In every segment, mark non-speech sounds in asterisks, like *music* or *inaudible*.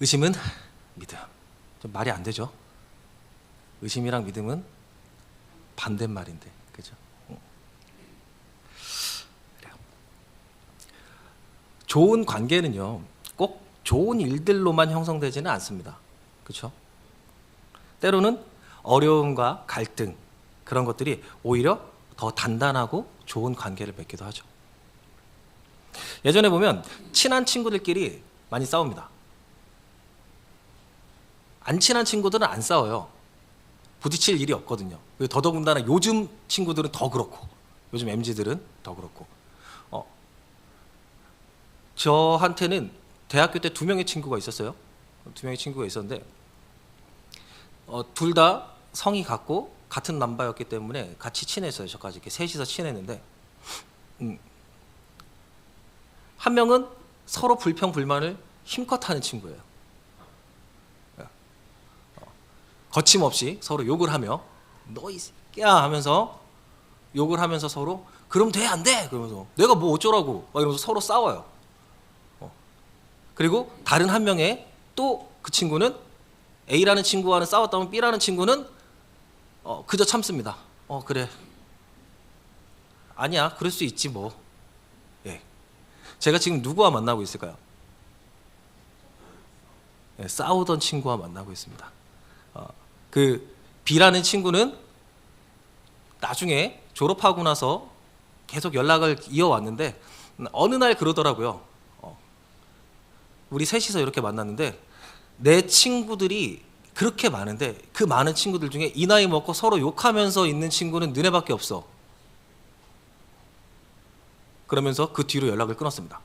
의심은 믿음. 좀 말이 안 되죠? 의심이랑 믿음은 반대말인데, 그죠? 응. 그래요. 좋은 관계는요, 꼭 좋은 일들로만 형성되지는 않습니다. 그렇죠? 때로는 어려움과 갈등 그런 것들이 오히려 더 단단하고 좋은 관계를 맺기도 하죠. 예전에 보면 친한 친구들끼리 많이 싸웁니다. 안 친한 친구들은 안 싸워요. 부딪힐 일이 없거든요. 더더군다나 요즘 친구들은 더 그렇고, 요즘 MZ들은 더 그렇고. 어, 저한테는 대학교 때 두 명의 친구가 있었어요. 두 명의 친구가 있었는데, 어, 둘 다 성이 같고 같은 남바였기 때문에 같이 친했어요. 저까지 이렇게 셋이서 친했는데, 음, 한 명은 서로 불평 불만을 힘껏 하는 친구예요. 거침없이 서로 욕을 하며 너 이 새끼야 하면서 욕을 하면서 서로 그럼 돼 안 돼? 그러면서 내가 뭐 어쩌라고 막 이러면서 서로 싸워요. 어. 그리고 다른 한 명의 또 그 친구는 A라는 친구와는 싸웠다면 B라는 친구는 어, 그저 참습니다. 어 그래 아니야 그럴 수 있지 뭐. 예. 제가 지금 누구와 만나고 있을까요? 예, 싸우던 친구와 만나고 있습니다. 어, 그 B라는 친구는 나중에 졸업하고 나서 계속 연락을 이어왔는데 어느 날 그러더라고요. 어, 우리 셋이서 이렇게 만났는데 내 친구들이 그렇게 많은데 그 많은 친구들 중에 이 나이 먹고 서로 욕하면서 있는 친구는 너네밖에 없어. 그러면서 그 뒤로 연락을 끊었습니다.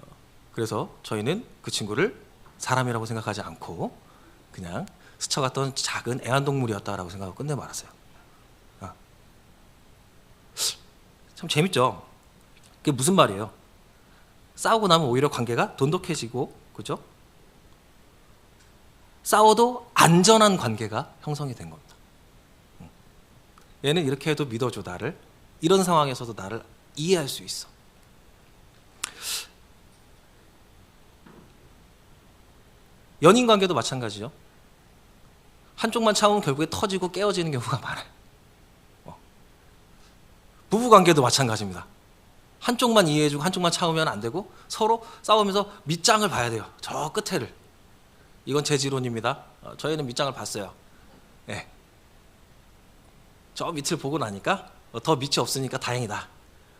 어, 그래서 저희는 그 친구를 사람이라고 생각하지 않고 그냥 스쳐갔던 작은 애완동물이었다라고 생각하고 끝내 말았어요. 어. 참 재밌죠. 그게 무슨 말이에요? 싸우고 나면 오히려 관계가 돈독해지고 그죠? 싸워도 안전한 관계가 형성이 된 겁니다. 음. 얘는 이렇게 해도 믿어줘 나를 이런 상황에서도 나를 이해할 수 있어. 연인 관계도 마찬가지죠. 한쪽만 참으면 결국에 터지고 깨어지는 경우가 많아요. 어. 부부 관계도 마찬가지입니다. 한쪽만 이해해주고 한쪽만 참으면 안 되고 서로 싸우면서 밑장을 봐야 돼요. 저 끝에를. 이건 제 지론입니다. 어, 저희는 밑장을 봤어요. 예. 저 밑을 보고 나니까 어, 더 밑이 없으니까 다행이다.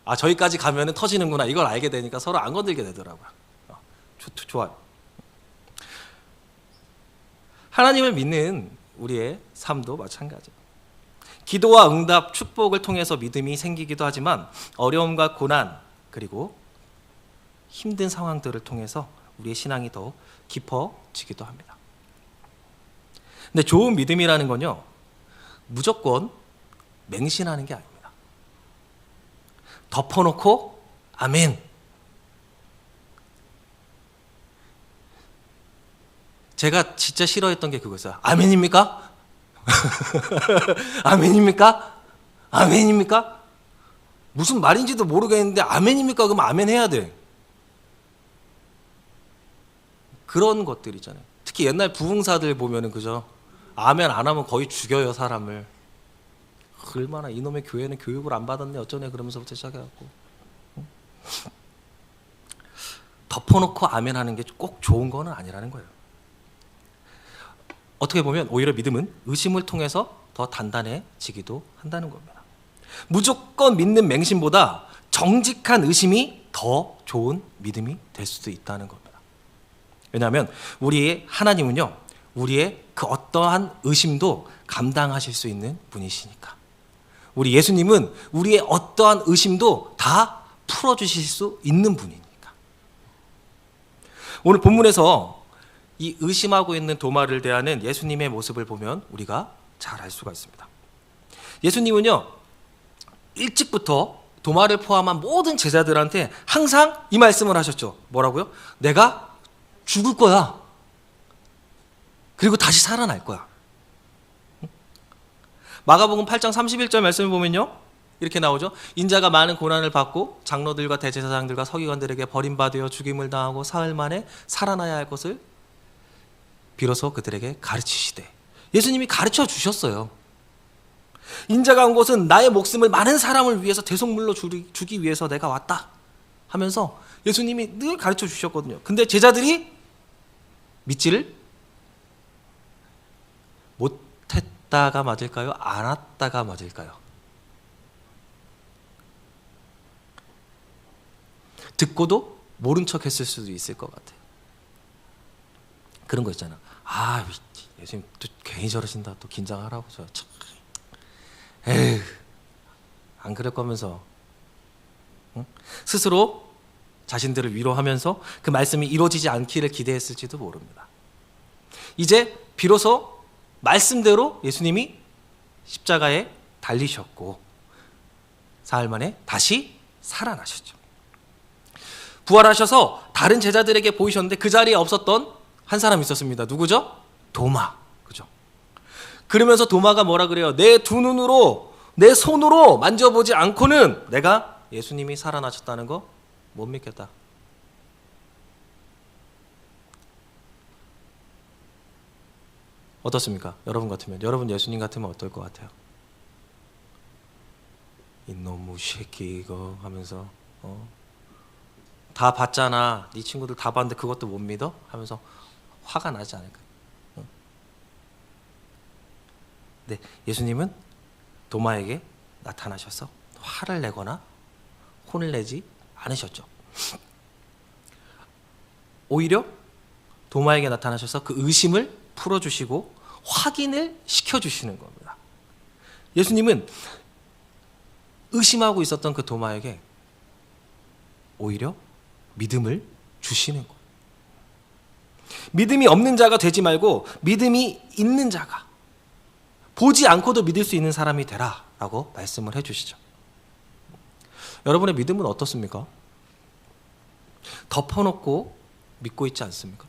아 저기까지 가면은 터지는구나 이걸 알게 되니까 서로 안 건들게 되더라고요. 어, 좋, 좋아요. 하나님을 믿는 우리의 삶도 마찬가지. 기도와 응답, 축복을 통해서 믿음이 생기기도 하지만 어려움과 고난 그리고 힘든 상황들을 통해서 우리의 신앙이 더 깊어지기도 합니다. 근데 좋은 믿음이라는 건요 무조건 맹신하는 게 아닙니다. 덮어놓고 아멘. 제가 진짜 싫어했던 게 그거였어요. 아멘입니까? *laughs* 아멘입니까? 아멘입니까? 무슨 말인지도 모르겠는데 아멘입니까? 그럼 아멘 해야 돼. 그런 것들 있잖아요. 특히 옛날 부흥사들 보면은 그죠? 아멘 안 하면 거의 죽여요 사람을. 얼마나 이놈의 교회는 교육을 안 받았네 어쩌네 그러면서부터 시작해갖고 응? 덮어놓고 아멘 하는 게 꼭 좋은 거는 아니라는 거예요. 어떻게 보면 오히려 믿음은 의심을 통해서 더 단단해지기도 한다는 겁니다. 무조건 믿는 맹신보다 정직한 의심이 더 좋은 믿음이 될 수도 있다는 겁니다. 왜냐하면 우리의 하나님은요, 우리의 그 어떠한 의심도 감당하실 수 있는 분이시니까. 우리 예수님은 우리의 어떠한 의심도 다 풀어주실 수 있는 분이니까. 오늘 본문에서 이 의심하고 있는 도마를 대하는 예수님의 모습을 보면 우리가 잘 알 수가 있습니다. 예수님은요, 일찍부터 도마를 포함한 모든 제자들한테 항상 이 말씀을 하셨죠. 뭐라고요? 내가 죽을 거야. 그리고 다시 살아날 거야. 마가복음 8장 31절 말씀을 보면요. 이렇게 나오죠. 인자가 많은 고난을 받고 장로들과 대제사장들과 서기관들에게 버림받아 죽임을 당하고 사흘 만에 살아나야 할 것을 비로소 그들에게 가르치시되 예수님이 가르쳐 주셨어요. 인자가 온 곳은 나의 목숨을 많은 사람을 위해서 대속물로 주기 위해서 내가 왔다 하면서 예수님이 늘 가르쳐 주셨거든요. 근데 제자들이 믿지를 못했다가 맞을까요? 안 왔다가 맞을까요? 듣고도 모른 척 했을 수도 있을 것 같아요. 그런 거 있잖아. 아, 예수님 또 괜히 저러신다. 또 긴장하라고 저 참. 에휴, 안 그럴 거면서 응? 스스로 자신들을 위로하면서 그 말씀이 이루어지지 않기를 기대했을지도 모릅니다. 이제 비로소 말씀대로 예수님이 십자가에 달리셨고 사흘 만에 다시 살아나셨죠. 부활하셔서 다른 제자들에게 보이셨는데 그 자리에 없었던 한 사람 있었습니다. 누구죠? 도마. 그죠? 그러면서 도마가 뭐라 그래요? 내 두 눈으로 내 손으로 만져보지 않고는 내가 예수님이 살아나셨다는 거 못 믿겠다. 어떻습니까? 여러분 같으면 여러분 예수님 같으면 어떨 것 같아요? 이놈의 새끼 이거 하면서 어? 다 봤잖아. 네 친구들 다 봤는데 그것도 못 믿어? 하면서 화가 나지 않을까? 응? 네, 예수님은 도마에게 나타나셔서 화를 내거나 혼을 내지 않으셨죠. 오히려 도마에게 나타나셔서 그 의심을 풀어주시고 확인을 시켜주시는 겁니다. 예수님은 의심하고 있었던 그 도마에게 오히려 믿음을 주시는 거예요. 믿음이 없는 자가 되지 말고 믿음이 있는 자가 보지 않고도 믿을 수 있는 사람이 되라라고 말씀을 해 주시죠. 여러분의 믿음은 어떻습니까? 덮어놓고 믿고 있지 않습니까?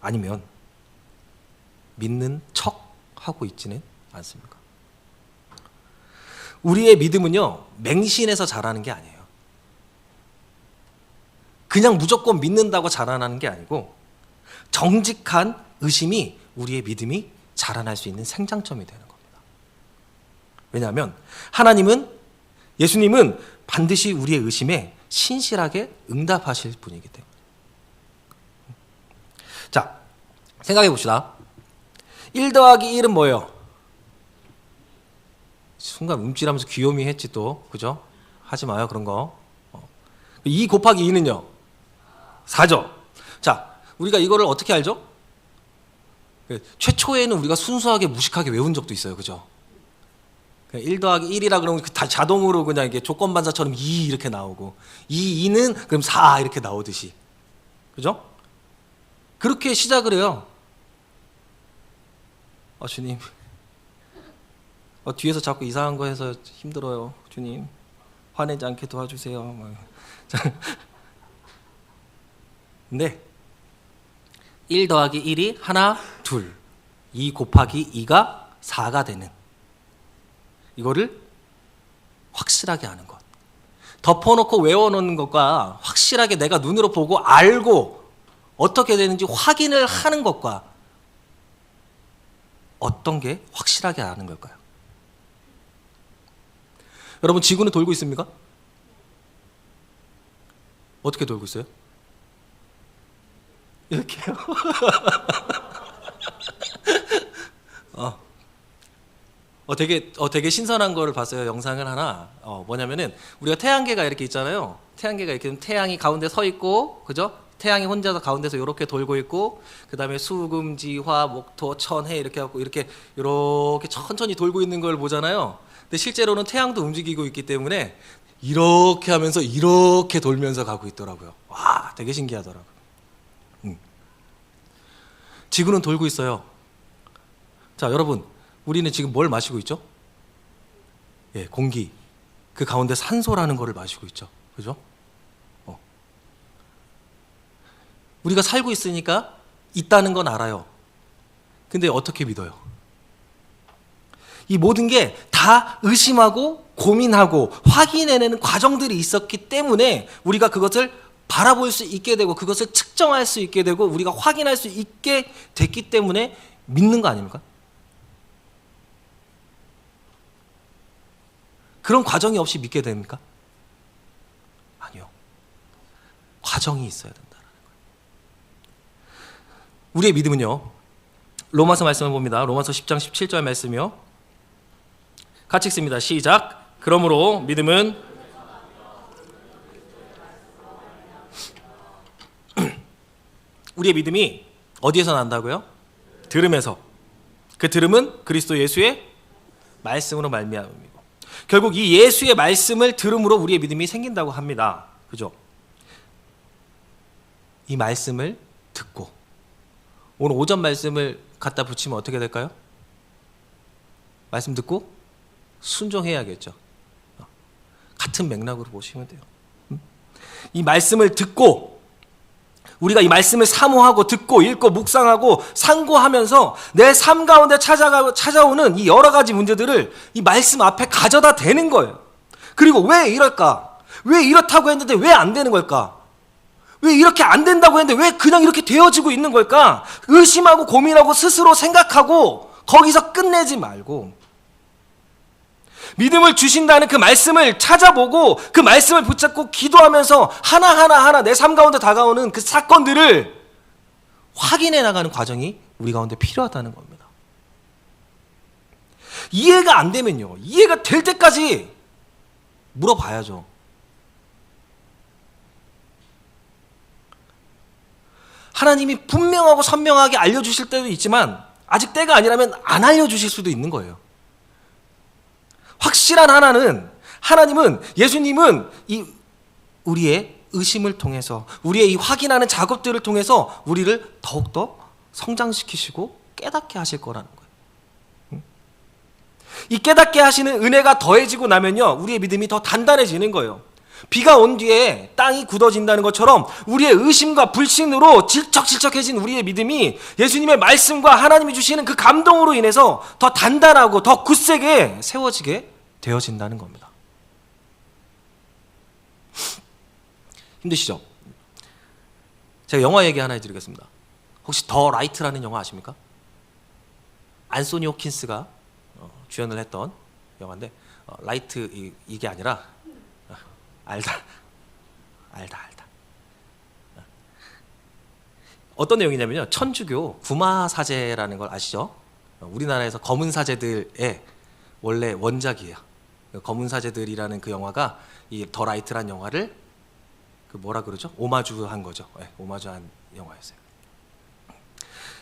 아니면 믿는 척 하고 있지는 않습니까? 우리의 믿음은요 맹신해서 자라는 게 아니에요. 그냥 무조건 믿는다고 자라나는 게 아니고 정직한 의심이 우리의 믿음이 자라날 수 있는 생장점이 되는 겁니다. 왜냐하면 하나님은 예수님은 반드시 우리의 의심에 신실하게 응답하실 분이기 때문에. 자, 생각해 봅시다. 1 더하기 1은 뭐예요? 순간 움찔하면서 귀요미 했지 또, 그죠? 하지 마요, 그런 거. 2 곱하기 2는요? 4죠. 자, 우리가 이거를 어떻게 알죠? 그 최초에는 우리가 순수하게 무식하게 외운 적도 있어요. 그죠? 1 더하기 1이라 그러면 그다 자동으로 그냥 이게 조건 반사처럼 2 이렇게 나오고 2, 2는 그럼 4 이렇게 나오듯이. 그죠? 그렇게 시작을 해요. 아, 주님. 어, 뒤에서 자꾸 이상한 거 해서 힘들어요. 주님. 화내지 않게 도와주세요. 막. 자, 근데 1 더하기 1이 하나, 둘. 2 곱하기 2가 4가 되는 이거를 확실하게 아는 것. 덮어놓고 외워놓는 것과 확실하게 내가 눈으로 보고 알고 어떻게 되는지 확인을 하는 것과 어떤 게 확실하게 아는 걸까요? 여러분 지구는 돌고 있습니까? 어떻게 돌고 있어요? 이렇게요. *laughs* 어. 어 되게 어 되게 신선한 거를 봤어요. 영상을 하나. 어 뭐냐면은 우리가 태양계가 이렇게 있잖아요. 태양계가 이렇게 태양이 가운데 서 있고 그죠? 태양이 혼자서 가운데서 이렇게 돌고 있고 그다음에 수금지화 목토 천해 이렇게 갖고 이렇게 이렇게 천천히 돌고 있는 걸 보잖아요. 근데 실제로는 태양도 움직이고 있기 때문에 이렇게 하면서 이렇게 돌면서 가고 있더라고요. 와, 되게 신기하더라고요. 음. 지구는 돌고 있어요. 자, 여러분, 우리는 지금 뭘 마시고 있죠? 예, 공기. 그 가운데 산소라는 거를 마시고 있죠. 그죠? 어. 우리가 살고 있으니까 있다는 건 알아요. 근데 어떻게 믿어요? 이 모든 게 다 의심하고 고민하고 확인해내는 과정들이 있었기 때문에 우리가 그것을 바라볼 수 있게 되고 그것을 측정할 수 있게 되고 우리가 확인할 수 있게 됐기 때문에 믿는 거 아닙니까? 그런 과정이 없이 믿게 됩니까? 아니요. 과정이 있어야 된다는 거예요. 우리의 믿음은요. 로마서 말씀을 봅니다. 로마서 10장 17절 말씀이요. 같이 읽습니다. 시작. 그러므로 믿음은 우리의 믿음이 어디에서 난다고요? 들음에서. 그 들음은 그리스도 예수의 말씀으로 말미암음이고. 결국 이 예수의 말씀을 들음으로 우리의 믿음이 생긴다고 합니다. 그죠? 이 말씀을 듣고 오늘 오전 말씀을 갖다 붙이면 어떻게 될까요? 말씀 듣고 순종해야겠죠. 어, 같은 맥락으로 보시면 돼요. 음? 이 말씀을 듣고 우리가 이 말씀을 사모하고 듣고 읽고 묵상하고 상고하면서 내 삶 가운데 찾아가 찾아오는 이 여러 가지 문제들을 이 말씀 앞에 가져다 대는 거예요. 그리고 왜 이럴까? 왜 이렇다고 했는데 왜 안 되는 걸까? 왜 이렇게 안 된다고 했는데 왜 그냥 이렇게 되어지고 있는 걸까? 의심하고 고민하고 스스로 생각하고 거기서 끝내지 말고 믿음을 주신다는 그 말씀을 찾아보고 그 말씀을 붙잡고 기도하면서 하나하나 하나 내 삶 가운데 다가오는 그 사건들을 확인해 나가는 과정이 우리 가운데 필요하다는 겁니다. 이해가 안 되면요. 이해가 될 때까지 물어봐야죠. 하나님이 분명하고 선명하게 알려주실 때도 있지만 아직 때가 아니라면 안 알려주실 수도 있는 거예요. 확실한 하나는 하나님은 예수님은 이 우리의 의심을 통해서 우리의 이 확인하는 작업들을 통해서 우리를 더욱더 성장시키시고 깨닫게 하실 거라는 거예요. 이 깨닫게 하시는 은혜가 더해지고 나면요. 우리의 믿음이 더 단단해지는 거예요. 비가 온 뒤에 땅이 굳어진다는 것처럼 우리의 의심과 불신으로 질척질척해진 우리의 믿음이 예수님의 말씀과 하나님이 주시는 그 감동으로 인해서 더 단단하고 더 굳세게 세워지게 되어진다는 겁니다. 힘드시죠? 제가 영화 얘기 하나 해드리겠습니다. 혹시 더 라이트라는 영화 아십니까? 안소니 호킨스가 어, 주연을 했던 영화인데 어, 라이트 이, 이게 아니라 어, 알다 알다 알다 어떤 내용이냐면요 천주교 구마 사제라는 걸 아시죠? 어, 우리나라에서 검은 사제들의 원래 원작이에요. 그 검은 사제들이라는 그 영화가 이 더 라이트란 영화를 그 뭐라 그러죠? 오마주한 거죠. 네, 오마주한 영화였어요.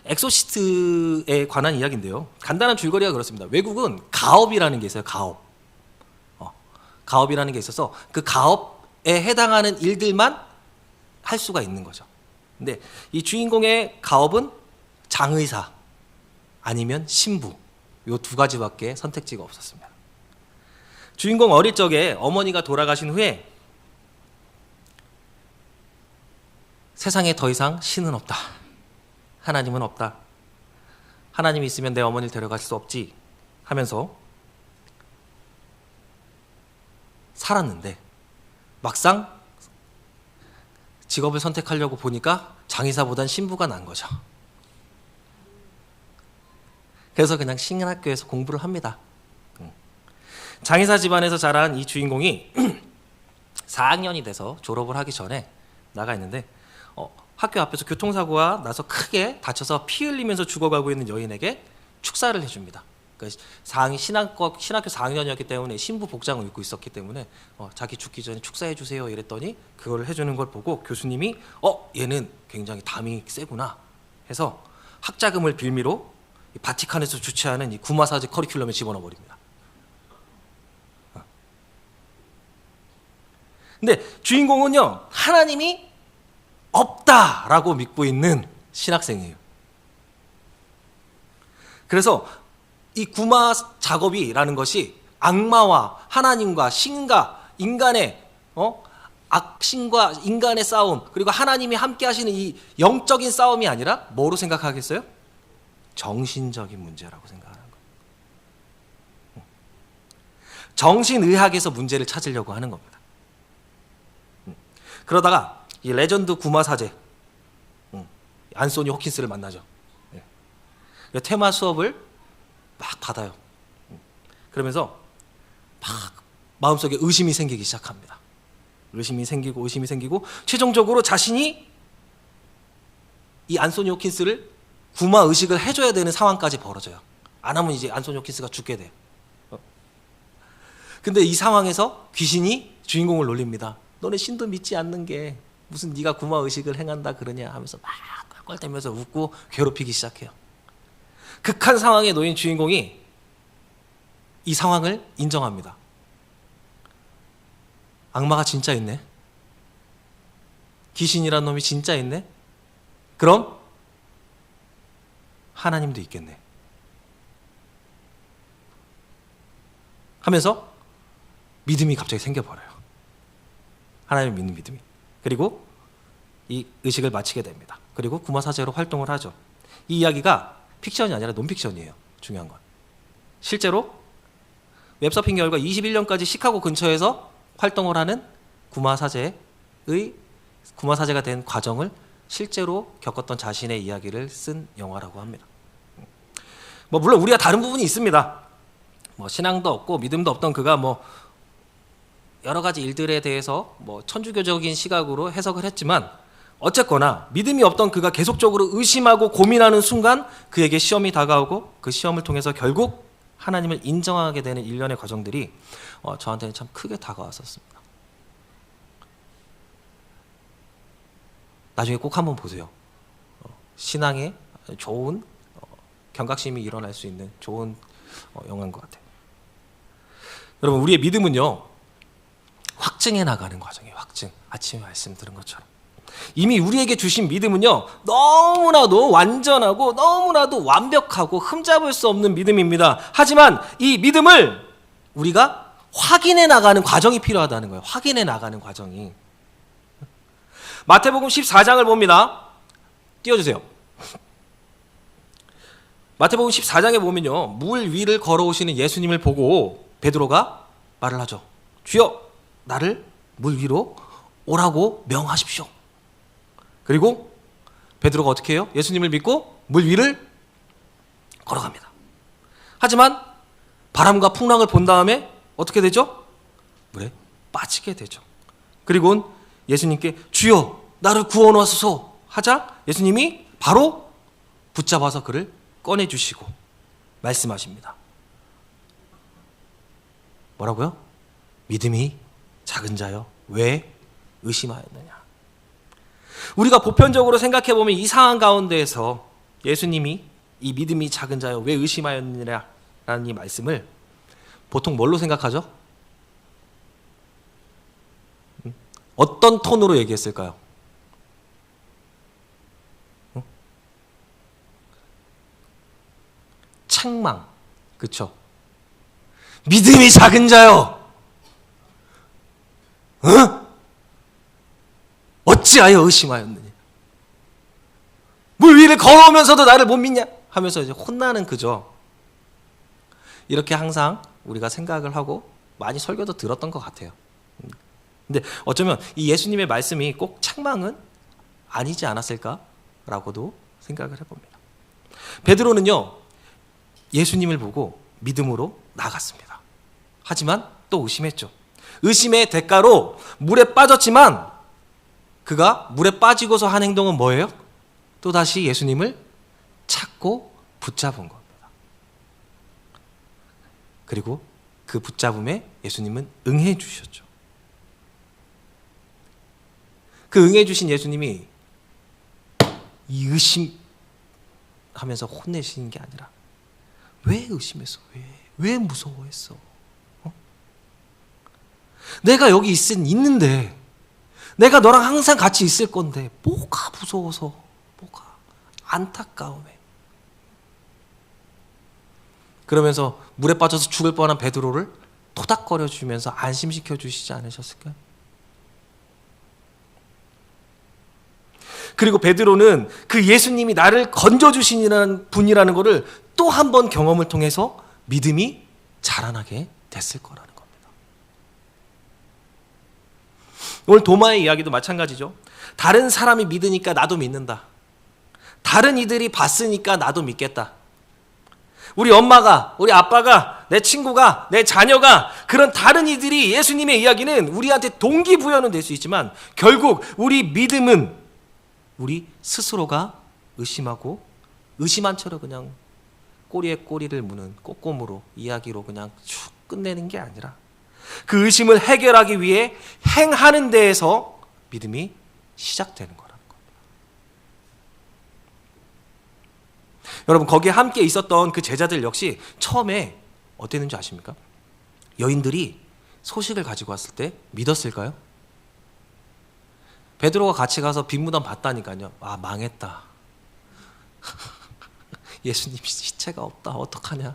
엑소시스트에 관한 이야기인데요. 간단한 줄거리가 그렇습니다. 외국은 가업이라는 게 있어요. 가업. 어, 가업이라는 게 있어서 그 가업에 해당하는 일들만 할 수가 있는 거죠. 근데 이 주인공의 가업은 장의사 아니면 신부 요 두 가지밖에 선택지가 없었습니다. 주인공 어릴 적에 어머니가 돌아가신 후에 세상에 더 이상 신은 없다. 하나님은 없다. 하나님이 있으면 내 어머니를 데려갈 수 없지 하면서 살았는데 막상 직업을 선택하려고 보니까 장의사보단 신부가 난 거죠. 그래서 그냥 신학교에서 공부를 합니다. 장의사 집안에서 자란 이 주인공이 *clears throat* 4학년이 돼서 졸업을 하기 전에 나가 있는데 어, 학교 앞에서 교통사고가 나서 크게 다쳐서 피 흘리면서 죽어가고 있는 여인에게 축사를 해줍니다. 그러니까 4학년 신학교, 신학교 4학년이었기 때문에 신부 복장을 입고 있었기 때문에 어, 자기 죽기 전에 축사해 주세요 이랬더니 그걸 해주는 걸 보고 교수님이 어 얘는 굉장히 담이 세구나 해서 학자금을 빌미로 바티칸에서 주최하는 이 구마사제 커리큘럼에 집어넣어 버립니다. 근데 주인공은요, 하나님이 없다라고 믿고 있는 신학생이에요. 그래서 이 구마 작업이라는 것이 악마와 하나님과 신과 인간의 어? 악신과 인간의 싸움 그리고 하나님이 함께 하시는 이 영적인 싸움이 아니라 뭐로 생각하겠어요? 정신적인 문제라고 생각하는 거예요. 정신의학에서 문제를 찾으려고 하는 겁니다. 음. 그러다가 이 레전드 구마 사제 음, 안소니 호킨스를 만나죠. 예. 그 테마 수업을 막 받아요. 음. 그러면서 막 마음속에 의심이 생기기 시작합니다. 의심이 생기고 의심이 생기고 최종적으로 자신이 이 안소니 호킨스를 구마 의식을 해줘야 되는 상황까지 벌어져요. 안 하면 이제 안소니 호킨스가 죽게 돼. 어. 근데 이 상황에서 귀신이 주인공을 놀립니다. 너네 신도 믿지 않는 게 무슨 네가 구마 의식을 행한다 그러냐 하면서 막 껄껄대면서 웃고 괴롭히기 시작해요. 극한 상황에 놓인 주인공이 이 상황을 인정합니다. 악마가 진짜 있네. 귀신이란 놈이 진짜 있네. 그럼 하나님도 있겠네. 하면서 믿음이 갑자기 생겨버려요. 하나님을 믿는 믿음이. 그리고 이 의식을 마치게 됩니다. 그리고 구마사제로 활동을 하죠. 이 이야기가 픽션이 아니라 논픽션이에요. 중요한 건. 실제로 웹서핑 결과 21년까지 시카고 근처에서 활동을 하는 구마사제의 구마사제가 된 과정을 실제로 겪었던 자신의 이야기를 쓴 영화라고 합니다. 뭐 물론 우리가 다른 부분이 있습니다. 뭐 신앙도 없고 믿음도 없던 그가 뭐 여러 가지 일들에 대해서 뭐 천주교적인 시각으로 해석을 했지만 어쨌거나 믿음이 없던 그가 계속적으로 의심하고 고민하는 순간 그에게 시험이 다가오고 그 시험을 통해서 결국 하나님을 인정하게 되는 일련의 과정들이 어, 저한테는 참 크게 다가왔었습니다. 나중에 꼭 한번 보세요. 어, 신앙에 좋은 어, 경각심이 일어날 수 있는 좋은 어, 영화인 것 같아요. 여러분 우리의 믿음은요 확증해 나가는 과정이에요. 확증. 아침에 말씀 들은 것처럼. 이미 우리에게 주신 믿음은요, 너무나도 완전하고 너무나도 완벽하고 흠잡을 수 없는 믿음입니다. 하지만 이 믿음을 우리가 확인해 나가는 과정이 필요하다는 거예요. 확인해 나가는 과정이. 마태복음 14장을 봅니다. 띄워주세요. 마태복음 14장에 보면요, 물 위를 걸어오시는 예수님을 보고 베드로가 말을 하죠. 주여, 나를 물 위로 오라고 명하십시오. 그리고 베드로가 어떻게 해요? 예수님을 믿고 물 위를 걸어갑니다. 하지만 바람과 풍랑을 본 다음에 어떻게 되죠? 물에 빠지게 되죠. 그리고 예수님께 주여 나를 구원 하소서 하자 예수님이 바로 붙잡아서 그를 꺼내 주시고 말씀하십니다. 뭐라고요? 믿음이 작은 자여 왜 의심하였느냐? 우리가 보편적으로 생각해 보면 이 상황 가운데에서 예수님이 이 믿음이 작은 자여 왜 의심하였느냐라는 이 말씀을 보통 뭘로 생각하죠? 음? 어떤 톤으로 얘기했을까요? 응? 책망, 그쵸? 믿음이 작은 자요. 어? 어찌하여 의심하였느냐? 물 위를 걸어오면서도 나를 못 믿냐? 하면서 이제 혼나는 그죠. 이렇게 항상 우리가 생각을 하고 많이 설교도 들었던 것 같아요. 근데 어쩌면 이 예수님의 말씀이 꼭 책망은 아니지 않았을까라고도 생각을 해봅니다. 베드로는요 예수님을 보고 믿음으로 나갔습니다. 하지만 또 의심했죠. 의심의 대가로 물에 빠졌지만 그가 물에 빠지고서 한 행동은 뭐예요? 또 다시 예수님을 찾고 붙잡은 겁니다. 그리고 그 붙잡음에 예수님은 응해 주셨죠. 그 응해 주신 예수님이 이 의심 하면서 혼내시는 게 아니라 왜 의심했어? 왜? 왜 무서워했어? 어? 내가 여기 있은 있는데 내가 너랑 항상 같이 있을 건데 뭐가 무서워서 뭐가 안타까움에 그러면서 물에 빠져서 죽을 뻔한 베드로를 토닥거려 주면서 안심시켜 주시지 않으셨을까요? 그리고 베드로는 그 예수님이 나를 건져 주시는 분이라는 것을 또 한 번 경험을 통해서 믿음이 자라나게 됐을 거라는 겁니다. 오늘 도마의 이야기도 마찬가지죠. 다른 사람이 믿으니까 나도 믿는다. 다른 이들이 봤으니까 나도 믿겠다. 우리 엄마가, 우리 아빠가, 내 친구가, 내 자녀가 그런 다른 이들이 예수님의 이야기는 우리한테 동기부여는 될 수 있지만 결국 우리 믿음은 우리 스스로가 의심하고 의심한 채로 그냥 꼬리에 꼬리를 무는 꼬꼬무로 이야기로 그냥 쭉 끝내는 게 아니라 그 의심을 해결하기 위해 행하는 데에서 믿음이 시작되는 거라는 겁니다. 여러분 거기에 함께 있었던 그 제자들 역시 처음에 어땠는지 아십니까? 여인들이 소식을 가지고 왔을 때 믿었을까요? 베드로가 같이 가서 빈 무덤 봤다니까요. 아 망했다. *laughs* 예수님 시체가 없다. 어떡하냐?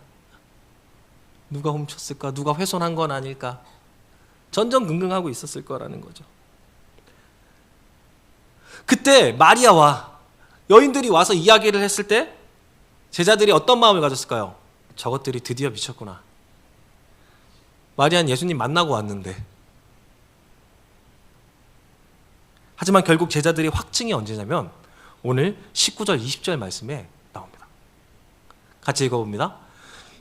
누가 훔쳤을까? 누가 훼손한 건 아닐까? 전전긍긍하고 있었을 거라는 거죠. 그때 마리아와 여인들이 와서 이야기를 했을 때 제자들이 어떤 마음을 가졌을까요? 저것들이 드디어 미쳤구나. 마리아는 예수님 만나고 왔는데. 하지만 결국 제자들이 확증이 언제냐면 오늘 19절, 20절 말씀에 나옵니다. 같이 읽어봅니다.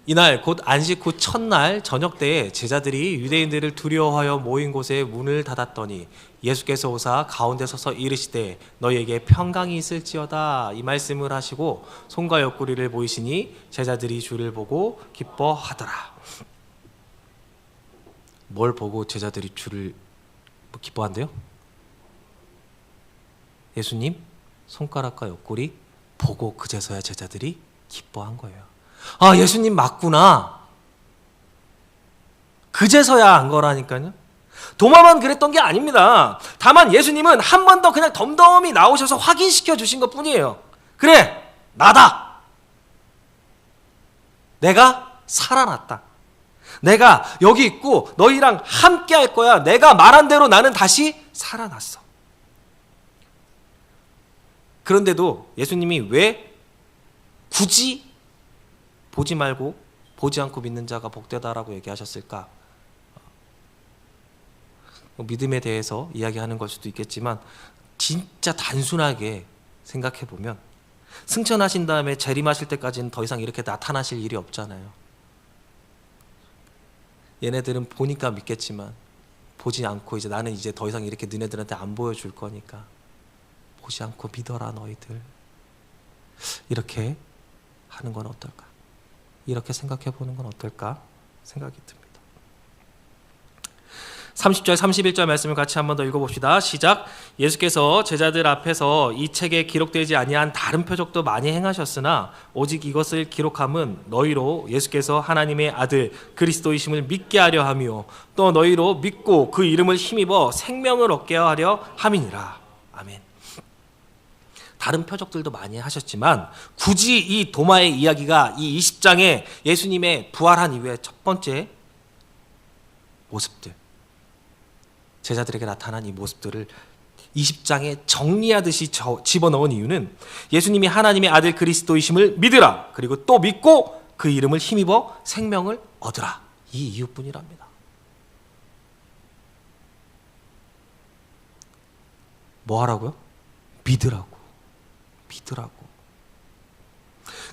이날 곧 안식 후 첫날 저녁 때에 제자들이 유대인들을 두려워하여 모인 곳에 문을 닫았더니 예수께서 오사 가운데 서서 이르시되 너희에게 평강이 있을지어다 이 말씀을 하시고 손과 옆구리를 보이시니 제자들이 주를 보고 기뻐하더라. 뭘 보고 제자들이 주를 뭐 기뻐한대요? 예수님 손가락과 옆구리 보고 그제서야 제자들이 기뻐한 거예요. 아, 예수님 맞구나. 그제서야 안 거라니까요. 도마만 그랬던 게 아닙니다. 다만 예수님은 한 번 더 그냥 덤덤히 나오셔서 확인시켜 주신 것 뿐이에요. 그래, 나다. 내가 살아났다. 내가 여기 있고 너희랑 함께 할 거야. 내가 말한 대로 나는 다시 살아났어. 그런데도 예수님이 왜 굳이 보지 말고 보지 않고 믿는 자가 복되다라고 얘기하셨을까? 뭐 믿음에 대해서 이야기하는 걸 수도 있겠지만 진짜 단순하게 생각해 보면 승천하신 다음에 재림하실 때까지는 더 이상 이렇게 나타나실 일이 없잖아요. 얘네들은 보니까 믿겠지만 보지 않고 이제 나는 이제 더 이상 이렇게 너네들한테 안 보여줄 거니까 보지 않고 믿어라 너희들 이렇게 하는 건 어떨까? 이렇게 생각해 보는 건 어떨까 생각이 듭니다. 30절 31절 말씀을 같이 한번 더 읽어봅시다. 시작. 예수께서 제자들 앞에서 이 책에 기록되지 아니한 다른 표적도 많이 행하셨으나 오직 이것을 기록함은 너희로 예수께서 하나님의 아들 그리스도이심을 믿게 하려 함이요 또 너희로 믿고 그 이름을 힘입어 생명을 얻게 하려 함이니라. 다른 표적들도 많이 하셨지만 굳이 이 도마의 이야기가 이 20장에 예수님의 부활한 이후에 첫 번째 모습들 제자들에게 나타난 이 모습들을 20장에 정리하듯이 집어넣은 이유는 예수님이 하나님의 아들 그리스도이심을 믿으라 그리고 또 믿고 그 이름을 힘입어 생명을 얻으라 이 이유뿐이랍니다. 뭐 하라고요? 믿으라고. 믿으라고.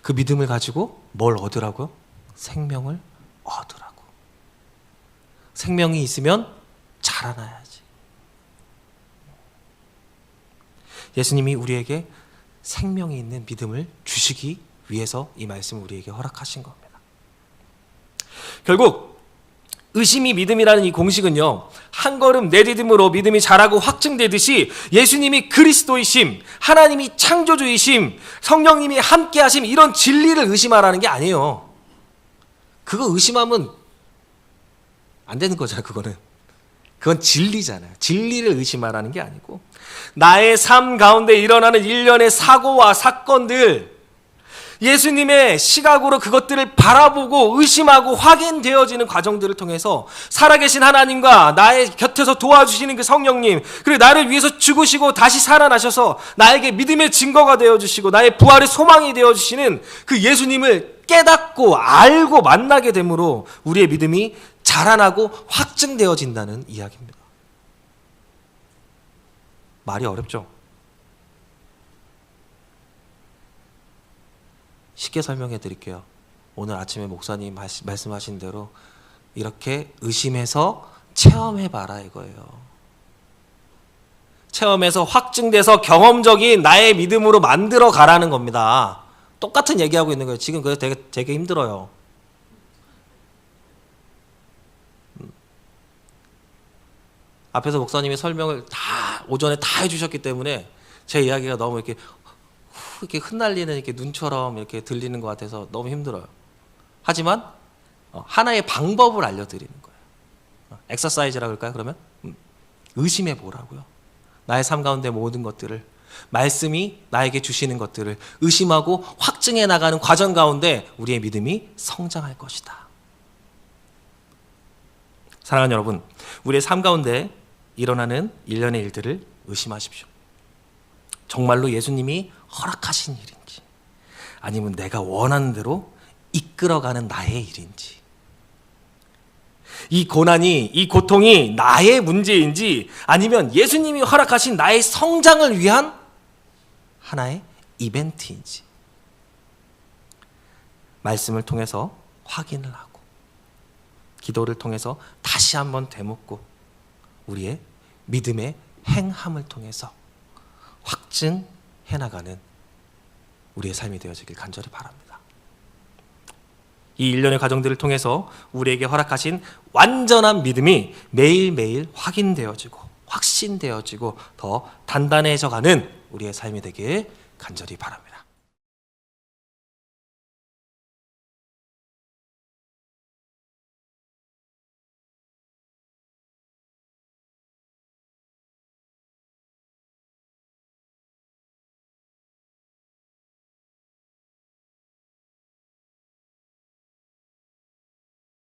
그 믿음을 가지고 뭘 얻으라고요? 생명을 얻으라고. 생명이 있으면 자라나야지. 예수님이 우리에게 생명이 있는 믿음을 주시기 위해서 이 말씀을 우리에게 허락하신 겁니다. 결국 의심이 믿음이라는 이 공식은요, 한 걸음 내디딤으로 믿음이 자라고 확증되듯이 예수님이 그리스도이심, 하나님이 창조주이심, 성령님이 함께하심, 이런 진리를 의심하라는 게 아니에요. 그거 의심하면 안 되는 거잖아요, 그거는. 그건 진리잖아요. 진리를 의심하라는 게 아니고, 나의 삶 가운데 일어나는 일련의 사고와 사건들, 예수님의 시각으로 그것들을 바라보고 의심하고 확인되어지는 과정들을 통해서 살아계신 하나님과 나의 곁에서 도와주시는 그 성령님, 그리고 나를 위해서 죽으시고 다시 살아나셔서 나에게 믿음의 증거가 되어주시고 나의 부활의 소망이 되어주시는 그 예수님을 깨닫고 알고 만나게 되므로 우리의 믿음이 자라나고 확증되어진다는 이야기입니다. 말이 어렵죠. 쉽게 설명해 드릴게요. 오늘 아침에 목사님 말씀하신 대로 이렇게 의심해서 체험해 봐라 이거예요. 체험해서 확증돼서 경험적인 나의 믿음으로 만들어 가라는 겁니다. 똑같은 얘기하고 있는 거예요. 지금 그래서 되게 되게 힘들어요. 음. 앞에서 목사님이 설명을 다 오전에 다 해주셨기 때문에 제 이야기가 너무 이렇게 후 이렇게 흩날리는 이렇게 눈처럼 이렇게 들리는 것 같아서 너무 힘들어요. 하지만 어, 하나의 방법을 알려드리는 거예요. 어, 엑서사이즈라 그럴까요? 그러면 음, 의심해 보라고요. 나의 삶 가운데 모든 것들을 말씀이 나에게 주시는 것들을 의심하고 확증해 나가는 과정 가운데 우리의 믿음이 성장할 것이다. 사랑하는 여러분, 우리의 삶 가운데 일어나는 일련의 일들을 의심하십시오. 정말로 예수님이 허락하신 일인지, 아니면 내가 원하는 대로 이끌어가는 나의 일인지, 이 고난이, 이 고통이 나의 문제인지, 아니면 예수님이 허락하신 나의 성장을 위한 하나의 이벤트인지, 말씀을 통해서 확인을 하고, 기도를 통해서 다시 한번 되묻고, 우리의 믿음의 행함을 통해서 확증 해 나가는 우리의 삶이 되어지길 간절히 바랍니다. 이 일련의 과정들을 통해서 우리에게 허락하신 완전한 믿음이 매일매일 확인되어지고 확신되어지고 더 단단해져 가는 우리의 삶이 되길 간절히 바랍니다.